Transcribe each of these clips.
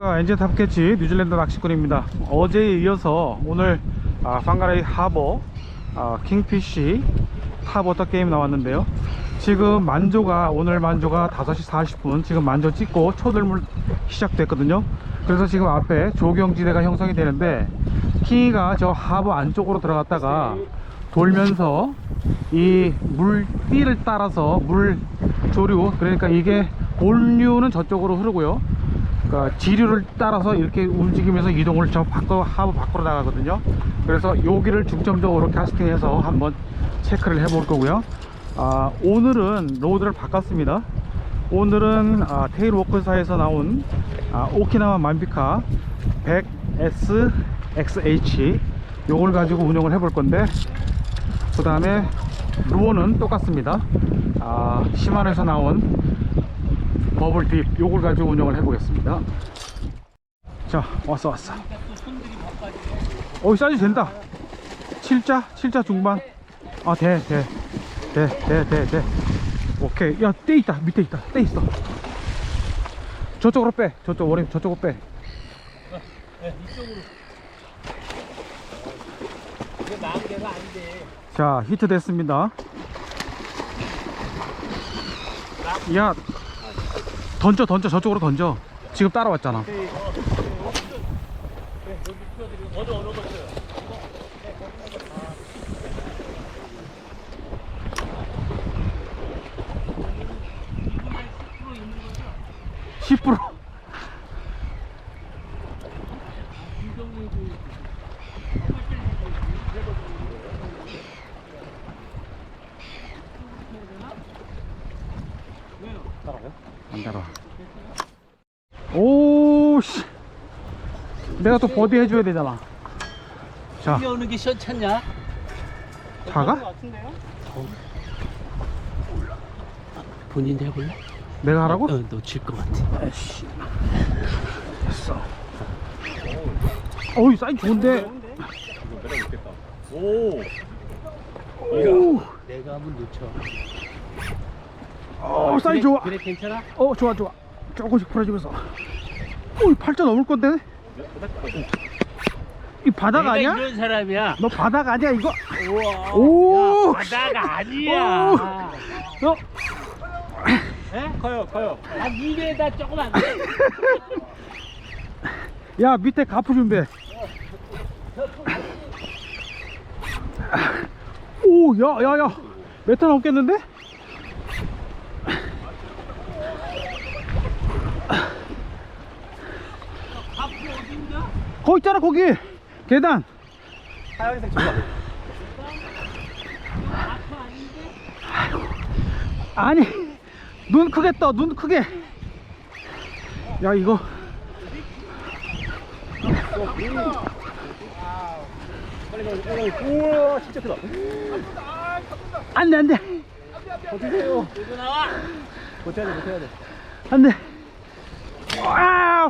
아, 엔진 탑캐치 뉴질랜드 낚시꾼입니다. 어제에 이어서 오늘 아, 판가라이 하버 아, 킹피쉬 하버터 게임 나왔는데요. 지금 만조가 오늘 만조가 5시 40분 지금 만조 찍고 초들물 시작됐거든요. 그래서 지금 앞에 조경지대가 형성이 되는데 킹이가 저 하버 안쪽으로 들어갔다가 돌면서 이 물띠를 따라서 물 조류 그러니까 이게 본류는 저쪽으로 흐르고요. 그러니까 지류를 따라서 이렇게 움직이면서 이동을 저 밖으로 하부 밖으로 나가거든요. 그래서 여기를 중점적으로 캐스팅해서 한번 체크를 해볼 거고요. 아, 오늘은 로드를 바꿨습니다. 오늘은 아, 테일 워크사에서 나온 아, 오키나와 만비카 100S XH 요걸 가지고 운영을 해볼 건데 그 다음에 루어는 똑같습니다. 아, 시마노에서 나온 버블 딥 요걸 가지고 운영을 해보겠습니다. 자 왔어 왔어. 어 사이즈 된다. 7자 7자 중반. 아돼돼돼돼돼돼. 오케이. 야 떼 있다. 밑에 있다. 떼 있어. 저쪽으로 빼. 저쪽 원래 저쪽으로 빼. 이게 마음대로 안 돼. 자 히트 됐습니다. 야 던져 던져. 저쪽으로 던져. 지금 따라왔잖아. 어느 어 느 것을 10%안 따라와 오씨 내가 또 버디 해줘야 되잖아 자 어느 게 시원찮냐? 자가? 본인도 해볼래? 내가 하라고? 어, 너질 것 같아. 됐어 어이 사이즈 좋은데 오 내가 한번 놓쳐. 어, 사이즈 좋아 그래 괜찮아? 어 좋아 좋아 조금씩 풀어주면서 오이 팔자 넘을 건데 이 바닥 내가 아니야? 이런 사람이야. 너 바닥 아니야 이거? 우와. 오, 야, 바다가 아니야. 오. 너 에? 커요, 커요. 한 2m 조금 안 돼. 야 밑에 가프 준비해 오 야 야 야 메타 넘겠는데? 거기 있잖아 거기 계단 하얀색 좋아. 아니 눈 크게 떠 눈 크게 야 이거 우와, 진짜 크다. 안돼 안돼 버티세요. 버텨야 돼, 버텨야 돼. 안돼 아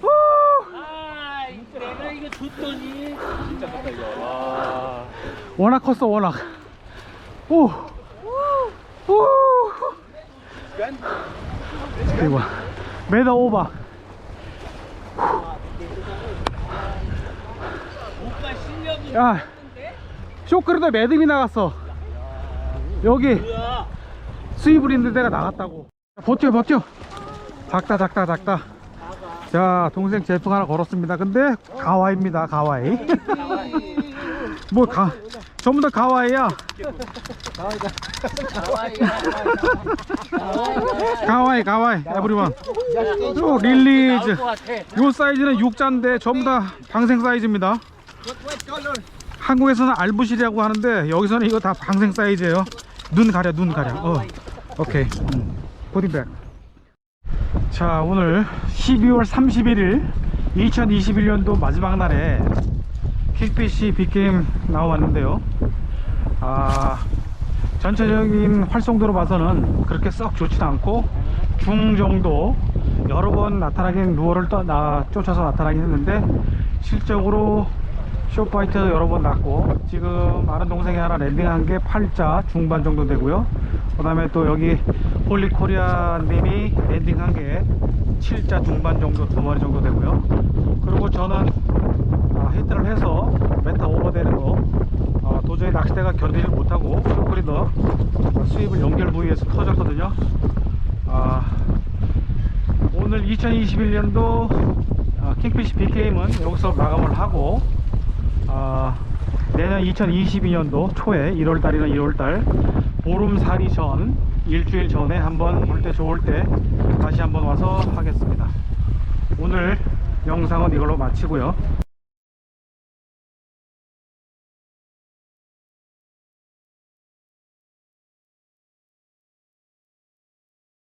후. 아, 내가 이거 줬더니. 진짜 컸다, 이거. 와. 워낙 컸어 워낙 오 오. 봐. 메다 오바 오빠 실력이 야 쇼크리도 매듭이 나갔어 여기? 수입을 있는 데가 나갔다고 버텨 버텨 작다 작다 작다 자 동생 제품 하나 걸었습니다. 근데 가와이입니다 가와이. 뭐 가 전부 다 가와이야. 가와이 가와이 에브리원 요 릴리즈. 요 사이즈는 6자인데 전부 다 방생 사이즈입니다. 한국에서는 알부실이라고 하는데 여기서는 이거 다 방생 사이즈예요. 눈 가려 눈 가려. 어 오케이. 음. 보딩백 자 오늘 12월 31일 2021년도 마지막 날에 킥피시 빅게임 나와봤는데요. 아 전체적인 활성도로 봐서는 그렇게 썩 좋지도 않고 중정도 여러 번 나타나긴 루어를 떠, 나, 쫓아서 나타나긴 했는데 실적으로 쇼파이트 여러 번 났고 지금 아는 동생이 하나 랜딩한 게 8자 중반 정도 되고요. 그 다음에 또 여기 홀리코리아 님이 랜딩한 게 7자 중반 정도 두 마리 정도 되고요. 그리고 저는 아, 히트를 해서 메타 오버되는 거 아, 도저히 낚싯대가 견디지 못하고 쇼크리더 수입을 연결 부위에서 터졌거든요. 아, 오늘 2021년도 아, 킹피시 빅게임은 여기서 마감을 하고 아, 내년 2022년도 초에 1월달이나 2월달 보름살이 전 일주일 전에 한번 물때 좋을 때 다시 한번 와서 하겠습니다. 오늘 영상은 이걸로 마치고요.